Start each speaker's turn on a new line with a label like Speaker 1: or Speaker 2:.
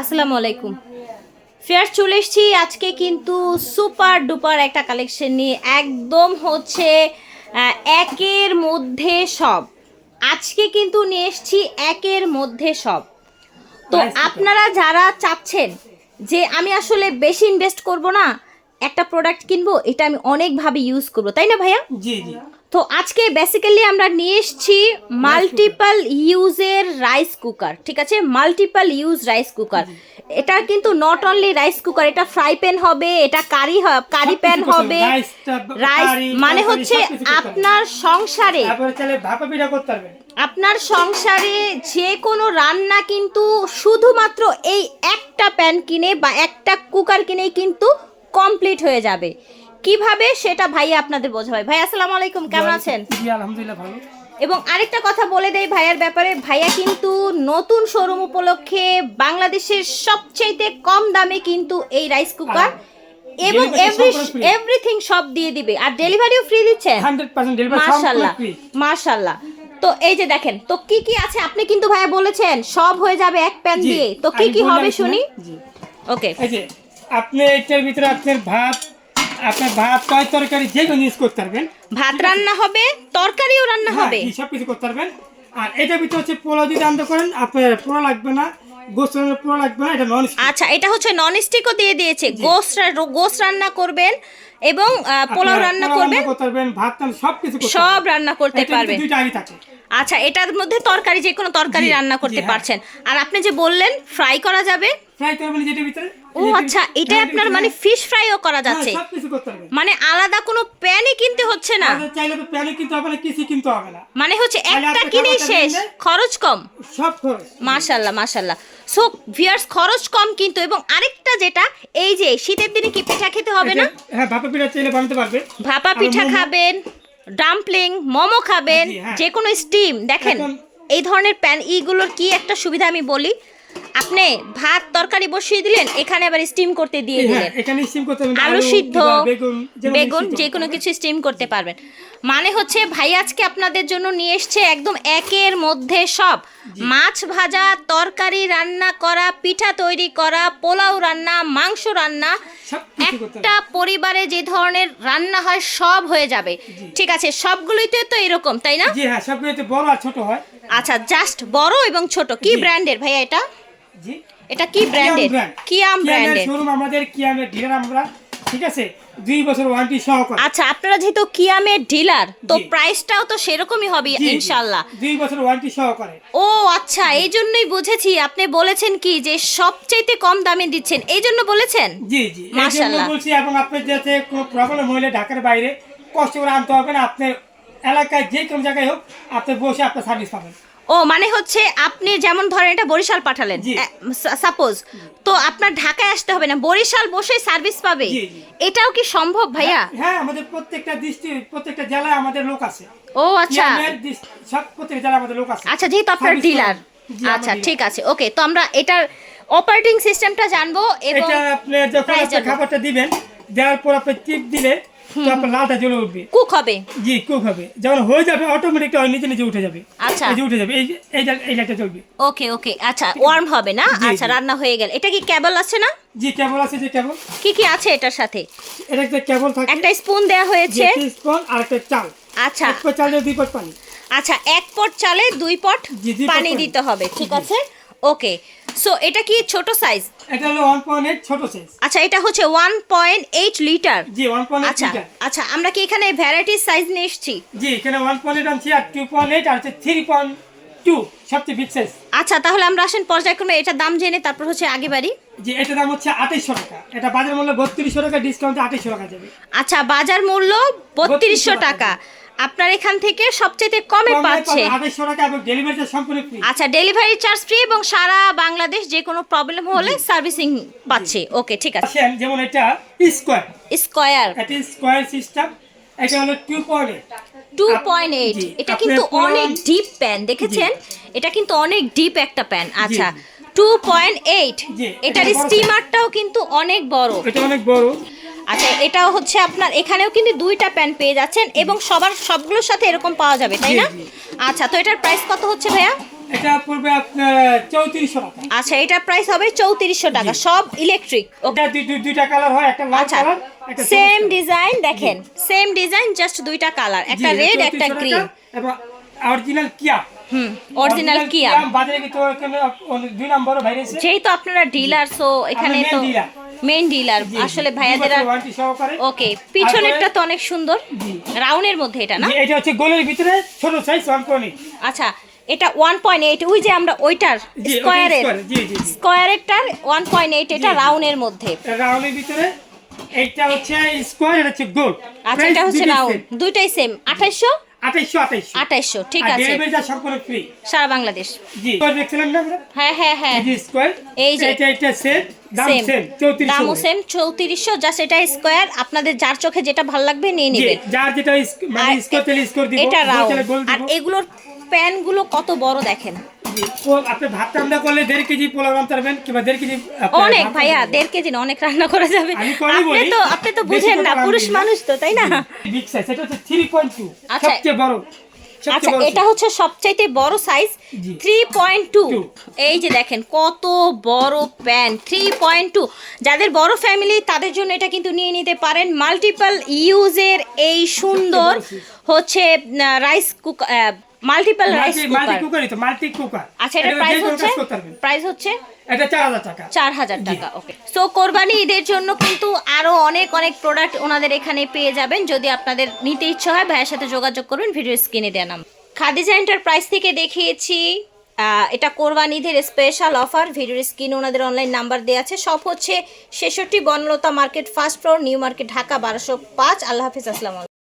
Speaker 1: আসসালামু আলাইকুম। ফেয়ার চলে এসেছি আজকে কিন্তু সুপার ডুপার একটা কালেকশন নিয়ে। একদম হচ্ছে একের মধ্যে সব। আজকে কিন্তু নিয়ে এসছি একের মধ্যে সব। তো আপনারা যারা চাচ্ছেন যে আমি আসলে বেশি ইনভেস্ট করব না একটা প্রোডাক্ট কিনবো এটা আমি অনেকভাবে ইউজ করব তাই না ভাইয়া?
Speaker 2: জি জি।
Speaker 1: তো আজকে বেসিক্যালি আমরা নিয়ে এসেছি মাল্টিপল ইউজের রাইস কুকার ঠিক আছে? মাল্টিপল ইউজ রাইস কুকার এটা কিন্তু নট অনলি রাইস কুকার এটা ফ্রাই প্যান হবে এটা কারি কারি প্যান হবে। রাইস মানে হচ্ছে। আপনার সংসারে। আপনার সংসারে যে কোনো রান্না কিন্তু শুধুমাত্র এই একটা প্যান কিনে বা একটা কুকার কিনেই কিন্তু কমপ্লিট হয়ে যাবে। কীভাবে সেটা ভাই আপনাদের বোঝাবে। ভাই আসসালামু আলাইকুম কেমন আছেন?
Speaker 2: আলহামদুলিল্লাহ ভালো।
Speaker 1: এবং আরেকটা কথা বলে দেই ভাইয়ার ব্যাপারে ভাইয়া কিন্তু নতুন শোরুম উপলক্ষে বাংলাদেশের সবচাইতে কম দামে কিন্তু এই রাইস কুকার এবং এভরি এভরিথিং সব দিয়ে দিবে। আর ডেলিভারিও ফ্রি দিচ্ছে মাশাল্লাহ মাশাল্লাহ তো এই যে দেখেন তো কি কি আছে? আপনি কিন্তু ভাইয়া বলেছেন সব হয়ে যাবে এক প্যান দিয়ে। তো কি কি হবে শুনি?
Speaker 2: জি।
Speaker 1: ওকে
Speaker 2: এই যে আপনি এটার ভিতরে আপনার ভাত আপনার ভাত কয় তরকারি যে কোনো ইউজ করতে পারবেন।
Speaker 1: ভাত রান্না হবে তরকারিও রান্না
Speaker 2: হ্যাঁ,
Speaker 1: হবে।
Speaker 2: সব কিছু করতে পারবেন। আর এটার ভিতরে হচ্ছে পোলাও যদি রান্না করেন আপনার পোড়া লাগবে না এটা
Speaker 1: আচ্ছা এটা হচ্ছে নন স্টিকও দিয়ে দিয়েছে। গোস গোস রান্না করবেন এবং পোলাও রান্না করবেন।
Speaker 2: সব
Speaker 1: রান্না করতে পারবেন। আচ্ছা এটার মধ্যে তরকারি যে কোনো তরকারি রান্না করতে
Speaker 2: হ্যাঁ।
Speaker 1: পারছেন। আর আপনি যে বললেন ফ্রাই করা যাবে।
Speaker 2: ফ্রাই করবেন যেটার ভিতরে?
Speaker 1: ও আচ্ছা এটা আপনার মানে ফিশ ফ্রাইও করা যাচ্ছে।
Speaker 2: সব কিছু করতে পারবেন
Speaker 1: মানে আলাদা কোনো প্যানই কিনতে হচ্ছে না।
Speaker 2: চাইলে তো প্যানে কিনতে হবে না কিছু কিনতে হবে না।
Speaker 1: মানে হচ্ছে একটা কিনেই শেষ খরচ কম।
Speaker 2: সব খরচ।
Speaker 1: মাশাল্লাহ মাশাল্লাহ। সো ভিয়ার্স খরচ কম কিন্তু এবং আরেকটা যেটা এই যে শীতের দিনে কি পিঠা খেতে হবে না?
Speaker 2: হ্যাঁ ভাপা পিঠা চাইলে বানাতে পারবে।
Speaker 1: ভাপা পিঠা খাবেন ডাম্পলিং মোমো খাবেন
Speaker 2: হ্যাঁ।
Speaker 1: যে কোনো স্টিম দেখেন এই ধরনের প্যান ইগুলোর কি একটা সুবিধা আমি বলি? আপনি ভাত তরকারি বসিয়ে দিলেন এখানে আবার স্টিম করতে দিয়ে
Speaker 2: হ্যাঁ
Speaker 1: দিলেন।
Speaker 2: এখানে স্টিম করতে পারবেন
Speaker 1: আলু সিদ্ধ
Speaker 2: বেগুন
Speaker 1: বেগুন যে কোনো কিছু স্টিম করতে পারবেন। মানে হচ্ছে ভাই আজকে আপনাদের জন্য নিয়ে এসছে একদম একের মধ্যে সব। মাছ ভাজা তরকারি রান্না করা পিঠা তৈরি করা পোলাও রান্না মাংস রান্না একটা পরিবারে যে ধরনের রান্না হয় সব হয়ে যাবে। ঠিক আছে সবগুলোইতে তো এরকম তাই না?
Speaker 2: জি হ্যাঁ সবগুলোতে বড় আর ছোট হয়।
Speaker 1: আচ্ছা জাস্ট বড় এবং ছোট। কি ব্র্যান্ডের ভাইয়া এটা? এটা কি ব্র্যান্ডের কিয়াম ব্র্যান্ডের
Speaker 2: শোরুম আমাদের কিয়ামের ডিলার আমরা ঠিক আছে? দুই বছর ওয়ারেন্টি সহকারে।
Speaker 1: আচ্ছা আপনারা যেহেতু কিয়ামের ডিলার তো প্রাইসটাও তো সেরকমই হবে
Speaker 2: জি, দুই বছর ওয়ারেন্টি সহকারে।
Speaker 1: ও আচ্ছা এই জন্যই বুঝেছি আপনি বলেছেন কি যে সবচাইতে কম দামে দিচ্ছেন এই জন্য বলেছেন?
Speaker 2: জি জি
Speaker 1: মাশাআল্লাহ।
Speaker 2: বলছি এবং আপনার যাতে কোনো প্রবলেম হলে ঢাকার বাইরে কষ্ট করে আনতে হবে না আপনার এলাকায় যে কোনো জায়গায় হোক আপনি বসে আপনার সার্ভিস পাবেন।
Speaker 1: ও মানে হচ্ছে আপনি যেমন ধরেন এটা বরিশাল পাঠালেন। সাপোজ তো আপনার ঢাকায় আসতে হবে না বরিশাল বসে সার্ভিস পাবে। এটাও কি সম্ভব ভাইয়া?
Speaker 2: হ্যাঁ আমাদের প্রত্যেকটা ডিস্ট্রিক্ট প্রত্যেকটা জেলায় আমাদের লোক আছে।
Speaker 1: ও আচ্ছা।
Speaker 2: সব প্রত্যেক জেলায় আমাদের লোক আছে।
Speaker 1: আচ্ছা যেহেতু আপনার ডিলার আচ্ছা ঠিক আছে ওকে তো আমরা এটার অপারেটিং সিস্টেমটা জানব এবং
Speaker 2: এটা আপনি যখন। খাবারটা দিবেন দেওয়ার পর আপনি টিপ দিলে তো আপনার লালটা জ্বলে উঠবে।
Speaker 1: কুক হবে?
Speaker 2: জি কুক হবে। যখন হয়ে যাবে অটোমেটিক নিজে নিজে উঠে যাবে।
Speaker 1: আচ্ছা।
Speaker 2: এই যে উঠে যাবে এই এই এই লাইটটা জ্বলবে।
Speaker 1: ওকে ওকে আচ্ছা ওয়ার্ম হবে না? আচ্ছা রান্না হয়ে গেল। এটা কি কেবল আছে না?
Speaker 2: জি কেবল আছে যে কেবল।
Speaker 1: কি কি আছে এটার সাথে?
Speaker 2: এটা একটা কেবল থাকে।
Speaker 1: একটা স্পুন দেওয়া হয়েছে।
Speaker 2: স্পুন আর একটা চাল।
Speaker 1: আচ্ছা।
Speaker 2: এক পট চাল দুই পট পানি।
Speaker 1: আচ্ছা এক পট চালে দুই পট পানি। দিতে হবে ঠিক আছে? ওকে সো এটা কি ছোট সাইজ
Speaker 2: এটা হলো ওয়ান পয়েন্ট এইট ছোট সাইজ
Speaker 1: আচ্ছা এটা হচ্ছে ওয়ান পয়েন্ট এইট লিটার
Speaker 2: জি ওয়ান পয়েন্ট এইট
Speaker 1: আচ্ছা আচ্ছা আমরা কি এখানে ভ্যারাইটিস সাইজ নিয়ে এসেছি?
Speaker 2: জি এখানে ওয়ান পয়েন্ট এইট আনছি আর টু পয়েন্ট এইট আর হচ্ছে থ্রি পয়েন্ট টু সবচেয়ে বিগ সাইজ
Speaker 1: আচ্ছা তাহলে আমরা আসেন পর্যায়ক্রমে এটা দাম জেনে তারপর হচ্ছে আগে বাড়ি।
Speaker 2: জি এটার দাম হচ্ছে আঠাইশশো টাকা। এটা বাজার মূল্য বত্রিশশো টাকা ডিসকাউন্টে আঠাইশশো টাকা যাবে।
Speaker 1: আচ্ছা বাজার মূল্য বত্রিশশো
Speaker 2: 3200
Speaker 1: টাকা। আপনার এখান থেকে সবচেয়ে কমে পাচ্ছে। আচ্ছা ডেলিভারি চার্জ ফ্রি এবং সারা বাংলাদেশ যে কোনো প্রবলেম হলে সার্ভিসিং পাচ্ছে। ওকে ঠিক আছে।
Speaker 2: যেমন এটা স্কোয়ার
Speaker 1: স্কোয়ার
Speaker 2: এটা স্কোয়ার সিস্টেম এটা হলো two point eight
Speaker 1: two point eight
Speaker 2: জি,
Speaker 1: এটা কিন্তু অনেক ডিপ প্যান দেখেছেন? এটা কিন্তু অনেক ডিপ একটা প্যান আচ্ছা
Speaker 2: জি।
Speaker 1: টু পয়েন্ট এইট
Speaker 2: জি,
Speaker 1: এটার স্টিমারটাও কিন্তু অনেক বড়।
Speaker 2: এটা অনেক বড়।
Speaker 1: আচ্ছা এটাও হচ্ছে আপনার এখানেও কিন্তু দুইটা প্যান্ট পেয়ে যাচ্ছেন এবং সবার সবগুলোর সাথে এরকম পাওয়া যাবে তাই না? আচ্ছা তো এটার প্রাইস কত হচ্ছে ভাইয়া?
Speaker 2: এটা পড়বে আপনার চৌত্রিশশো টাকা।
Speaker 1: আচ্ছা এটার প্রাইস হবে চৌত্রিশশো টাকা সব ইলেকট্রিক
Speaker 2: ওটা দুইটা কালার হয় একটা লাল কালার
Speaker 1: সেম ডিজাইন দেখেন সেম ডিজাইন জাস্ট দুইটা কালার একটা রেড একটা গ্রিন
Speaker 2: এবং অরিজিনাল কিয়া
Speaker 1: হুম অরিজিনাল কিয়া
Speaker 2: বাজারে কিন্তু
Speaker 1: যেহেতু আপনারা ডিলার সো এখানে তো। মেইন ডিলার আসলে ভাইয়াদের ওকে পিছনেরটা তো অনেক সুন্দর। রাউন্ডের মধ্যে এটা না?
Speaker 2: এটা হচ্ছে গোলের ভিতরে ছোট সাইজ ওয়ান
Speaker 1: আচ্ছা এটা ওয়ান পয়েন্ট এইট ওই যে আমরা ওইটার স্কোয়ারের স্কোয়ারেরটার ওয়ান পয়েন্ট এইট এটা। রাউন্ডের মধ্যে।
Speaker 2: রাউন্ডের ভিতরে এইটা হচ্ছে স্কোয়ার এটা হচ্ছে গোল
Speaker 1: আচ্ছা এটা হচ্ছে রাউন্ড দুইটাই সেম আঠাইশশো? ঠিক আছে। সারা বাংলাদেশ? হ্যাঁ হ্যাঁ হ্যাঁ।
Speaker 2: এই যে
Speaker 1: যে। দামও সেম চৌত্রিশশো জাস্ট এটা স্কোয়ার আপনাদের যার চোখে যেটা ভালো লাগবে নিয়ে নেবেন
Speaker 2: যার যেটা মানে
Speaker 1: আর এটা রাউন্ড আর এগুলোর প্যানগুলো কত বড় দেখেন?
Speaker 2: আপনি ভাত রান্না করলে দেড় কেজি পোলাও রান্না পারবেন কিংবা দেড় কেজি
Speaker 1: অনেক ভাইয়া দেড় কেজি না অনেক রান্না করা যাবে। আপনি তো আপনি তো বুঝেন না পুরুষ মানুষ তো তাই না?
Speaker 2: বিগ সাইজ এটা হচ্ছে
Speaker 1: আচ্ছা।
Speaker 2: সবচেয়ে বড়
Speaker 1: আচ্ছা এটা হচ্ছে সবচাইতে বড় সাইজ থ্রি পয়েন্ট টু এই যে দেখেন কত বড় প্যান থ্রি পয়েন্ট টু যাদের বড় ফ্যামিলি তাদের জন্য এটা কিন্তু নিয়ে নিতে পারেন। মাল্টিপল ইউজের এই সুন্দর হচ্ছে rice cooker multiple rice
Speaker 2: multi multi
Speaker 1: cooker
Speaker 2: কুকারই তো মাল্টি কুকার
Speaker 1: আচ্ছা এটা প্রাইস হচ্ছে? প্রাইস হচ্ছে?
Speaker 2: এটা চার হাজার টাকা।
Speaker 1: চার হাজার টাকা ওকে সো কোরবানি ঈদের জন্য কিন্তু আরও অনেক অনেক প্রোডাক্ট ওনাদের এখানে পেয়ে যাবেন। যদি আপনাদের নিতে ইচ্ছা হয় ভাইয়ের সাথে যোগাযোগ করবেন ভিডিও স্ক্রিনে দেওয়া নাম খাদিজা এন্টারপ্রাইজ থেকে দেখিয়েছি এটা কোরবানি ঈদের স্পেশাল অফার ভিডিওর স্ক্রিনে ওনাদের অনলাইন নাম্বার দেওয়া আছে। সব হচ্ছে ছেষট্টি Banalata market first floor new market Dhaka বারোশো পাঁচ। আল্লাহ হাফিজ আসসালাম